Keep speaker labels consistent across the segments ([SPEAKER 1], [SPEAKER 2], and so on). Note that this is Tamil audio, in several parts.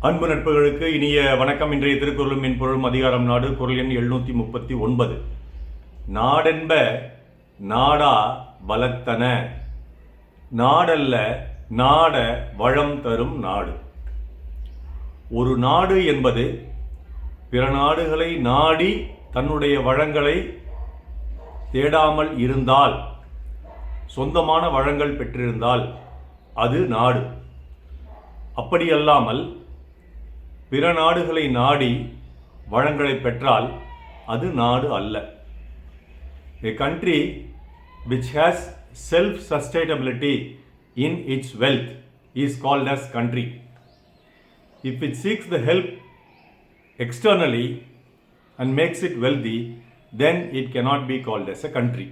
[SPEAKER 1] அன்பு நட்புகளுக்கு இனிய வணக்கம். இன்றைய திருக்குறளும் மென்பொருளும் அதிகாரம் நாடு. குரல் எண் எழுநூத்தி முப்பத்தி ஒன்பது. நாடென்ப நாடா வளர்த்தன நாடல்ல நாட வளம் தரும் நாடு. ஒரு நாடு என்பது பிற நாடுகளை நாடி தன்னுடைய வளங்களை தேடாமல் இருந்தால் சொந்தமான வளங்கள் பெற்றிருந்தால் அது நாடு. அப்படியல்லாமல் பிற நாடுகளை நாடி வளங்களை பெற்றால் அது நாடு அல்ல a country which has self sustainability in its wealth is called as country if it seeks the help externally and makes it wealthy then it cannot be called as a country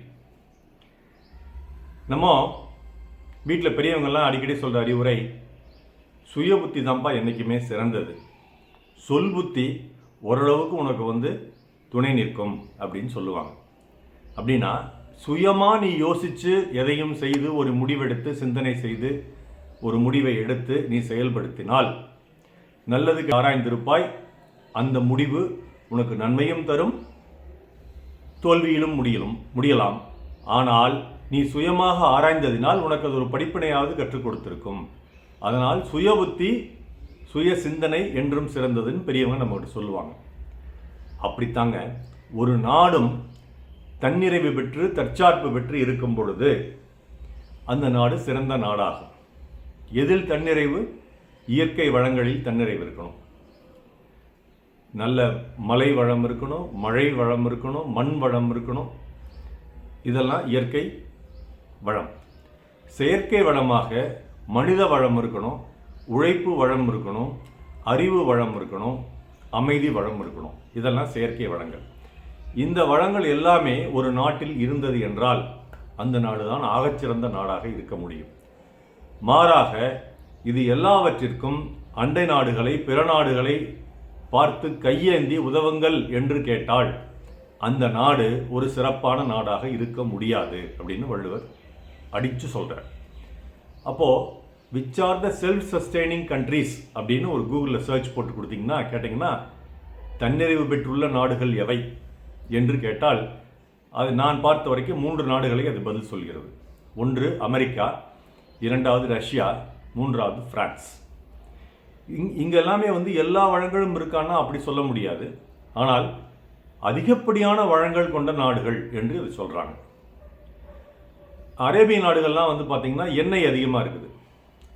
[SPEAKER 1] நம்ம வீட்டில் பெரியவங்கள்லாம் அடிக்கடி சொல்கிற அறிவுரை சுய புத்தி தான்ப்பா என்றைக்குமே சிறந்தது சொல் புத்தி ஓரளவுக்கு உனக்கு வந்து துணை நிற்கும் அப்படின்னு சொல்லுவாங்க. அப்படின்னா சுயமாக நீ யோசித்து எதையும் செய்து ஒரு முடிவெடுத்து சிந்தனை செய்து ஒரு முடிவை எடுத்து நீ செயல்படுத்தினால் நல்லதுக்கு ஆராய்ந்திருப்பாய். அந்த முடிவு உனக்கு நன்மையும் தரும் தோல்வியிலும் முடியலும் முடியலாம். ஆனால் நீ சுயமாக ஆராய்ந்ததினால் உனக்கு அது ஒரு படிப்பினையாவது கற்றுக் கொடுத்திருக்கும். அதனால் சுய புத்தி சுய சிந்தனை என்றும் சிறந்ததுன்னு பெரியவங்க நம்மகிட்ட சொல்லுவாங்க. அப்படித்தாங்க. ஒரு நாடும் தன்னிறைவு பெற்று தற்சார்பு பெற்று இருக்கும் பொழுது அந்த நாடு சிறந்த நாடாகும். எதில் தன்னிறைவு? இயற்கை வளங்களில் தன்னிறைவு இருக்கணும். நல்ல மலை வளம் இருக்கணும் மழை வளம் இருக்கணும் மண் வளம் இருக்கணும். இதெல்லாம் இயற்கை வளம். செயற்கை வளமாக மனித வளம் இருக்கணும். உழைப்பு வளம் இருக்கணும் அறிவு வளம் இருக்கணும் அமைதி வளம் இருக்கணும். இதெல்லாம் செயற்கை வளங்கள். இந்த வளங்கள் எல்லாமே ஒரு நாட்டில் இருந்தது என்றால் அந்த நாடு தான் ஆகச்சிறந்த நாடாக இருக்க முடியும். மாறாக இது எல்லாவற்றிற்கும் அண்டை நாடுகளை பிற நாடுகளை பார்த்து கையேந்தி உதவுங்கள் என்று கேட்டால் அந்த நாடு ஒரு சிறப்பான நாடாக இருக்க முடியாது அப்படின்னு வள்ளுவர் அடித்து சொல்கிறார் அப்போது which are the self sustaining countries அப்படின்னு ஒரு கூகுளில் சர்ச் போட்டு கொடுத்தீங்கன்னா கேட்டிங்கன்னா தன்னிறைவு பெற்றுள்ள நாடுகள் எவை என்று கேட்டால் அது நான் பார்த்த வரைக்கும் மூன்று நாடுகளை அது பதில் சொல்கிறது. ஒன்று அமெரிக்கா. இரண்டாவது ரஷ்யா. மூன்றாவது பிரான்ஸ். இங் இங்கே எல்லாமே வந்து எல்லா வளங்களும் இருக்கான்னா அப்படி சொல்ல முடியாது. ஆனால் அதிகப்படியான வளங்கள் கொண்ட நாடுகள் என்று இது சொல்கிறாங்க அரேபிய நாடுகள்லாம் வந்து பார்த்திங்கன்னா எண்ணெய் அதிகமாக இருக்குது.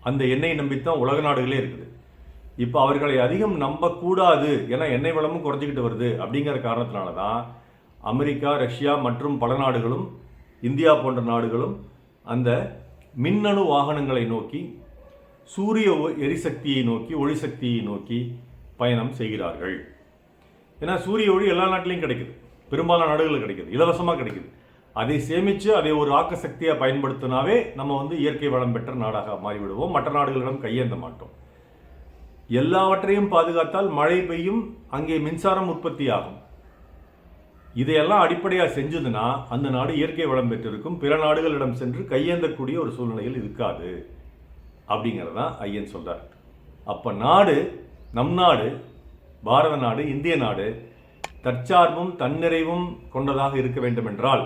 [SPEAKER 1] அந்த எண்ணெயை நம்பித்தான் உலக நாடுகளே இருக்குது. இப்போ அவர்களை அதிகம் நம்பக்கூடாது ஏன்னா எண்ணெய் வளமும் குறைஞ்சிக்கிட்டு வருது அப்படிங்கிற காரணத்தினால தான் அமெரிக்கா ரஷ்யா மற்றும் பல நாடுகளும் இந்தியா போன்ற நாடுகளும் அந்த மின்னணு வாகனங்களை நோக்கி சூரிய ஒ- எரிசக்தியை நோக்கி ஒளிசக்தியை நோக்கி பயணம் செய்கிறார்கள். ஏன்னா சூரிய ஒளி எல்லா நாட்டிலையும் கிடைக்குது. பெரும்பாலான நாடுகளில் கிடைக்குது. இலவசமாக கிடைக்குது. அதை சேமித்து அதை ஒரு ஆக்க சக்தியாக பயன்படுத்தினாவே நம்ம வந்து இயற்கை வளம் பெற்ற நாடாக மாறிவிடுவோம். மற்ற நாடுகளிடம் கையேந்த மாட்டோம். எல்லாவற்றையும் பாதுகாத்தால் மழை பெய்யும் அங்கே மின்சாரம் உற்பத்தி ஆகும் இதையெல்லாம் அடிப்படையாக செஞ்சதுன்னா அந்த நாடு இயற்கை வளம் பெற்றிருக்கும். பிற நாடுகளிடம் சென்று கையேந்தக்கூடிய ஒரு சூழ்நிலையில் இருக்காது அப்படிங்கிறதான் ஐயன் சொல்றார். அப்போ நாடு நம் நாடு பாரத நாடு இந்திய நாடு தற்சார்பும் தன்னிறைவும் கொண்டதாக இருக்க வேண்டுமென்றால்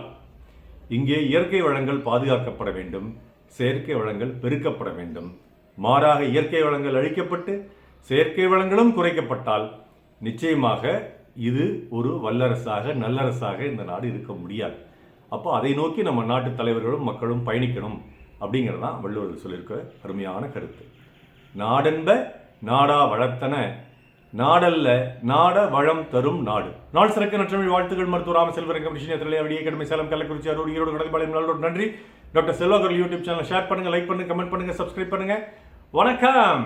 [SPEAKER 1] இங்கே இயற்கை வளங்கள் பாதுகாக்கப்பட வேண்டும் செயற்கை வளங்கள் பெருக்கப்பட வேண்டும். மாறாக இயற்கை வளங்கள் அழிக்கப்பட்டு செயற்கை வளங்களும் குறைக்கப்பட்டால் நிச்சயமாக இது ஒரு வல்லரசாக நல்லரசாக இந்த நாடு இருக்க முடியாது. அப்போ அதை நோக்கி நம்ம நாட்டு தலைவர்களும் மக்களும் பயணிக்கணும் அப்படிங்கிறதான் வள்ளுவர் சொல்லியிருக்க அருமையான கருத்து. நாடென்ப நாடா வளர்த்தன நாடல்ல நாட வளம் தரும் நாடு. நாள் சிறக்க நற்றமிழ் வாழ்த்துக்கள் மருத்துவ ராமசெல்வரங்கம் விஷயம் திரையில வெளியே கடமை சேலம் கள்ளக்குறிச்சி அரூர் ஈரோடு கடற்பாளையம் நல்லோடு நன்றி. Doctor Selvakar YouTube channel share பண்ணுங்க லைக் பண்ணுங்க கமெண்ட் பண்ணுங்க சப்ஸ்கிரைப் பண்ணுங்க. வணக்கம்!